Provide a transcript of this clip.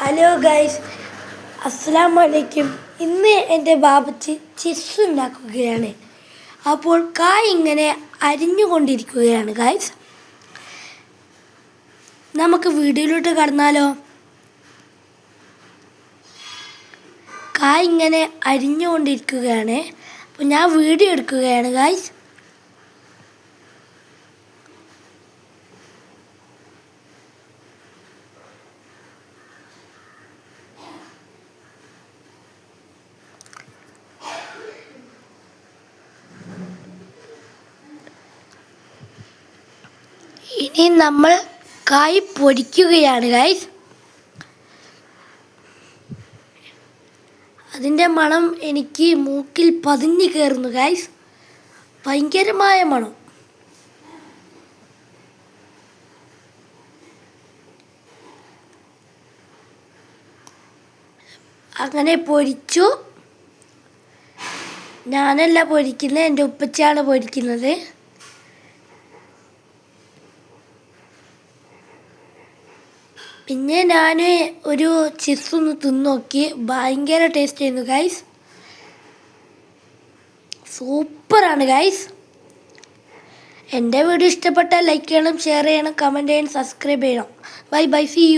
Hello guys അസ്സാം വലൈക്കും ഇന്ന് എന്റെ ബാബച്ചി ചിപ്സ് ഉണ്ടാക്കുകയാണ്. അപ്പോൾ കായ് ഇങ്ങനെ അരിഞ്ഞുകൊണ്ടിരിക്കുകയാണ് ഗൈസ് നമുക്ക് വീഡിയോയിലോട്ട് കടന്നാലോ? കായ് ഇങ്ങനെ അരിഞ്ഞുകൊണ്ടിരിക്കുകയാണ്. അപ്പോൾ ഞാൻ വീഡിയോ എടുക്കുകയാണ് ഗൈസ് ഇനി നമ്മൾ കായ് പൊരിക്കുകയാണ് ഗൈസ് അതിന്റെ മണം എനിക്ക് മൂക്കിൽ പതിഞ്ഞു കയറുന്നു ഗൈസ് ഭയങ്കരമായ മണം. അങ്ങനെ പൊരിച്ചു. ഞാനല്ല പൊരിക്കുന്നത് എന്റെ ഉപ്പച്ചയാണ് പൊരിക്കുന്നത്. പിന്നെ ഞാൻ ഒരു ചിപ്സ് ഒന്ന് തിന്ന് നോക്കി ഭയങ്കര ടേസ്റ്റ് ചെയ്യുന്നു ഗൈസ് സൂപ്പറാണ് ഗൈസ് എന്റെ വീഡിയോ ഇഷ്ടപ്പെട്ടാൽ ലൈക്ക് ചെയ്യണം ഷെയർ ചെയ്യണം കമന്റ് ചെയ്യണം സബ്സ്ക്രൈബ് ചെയ്യണം. Bye bye C U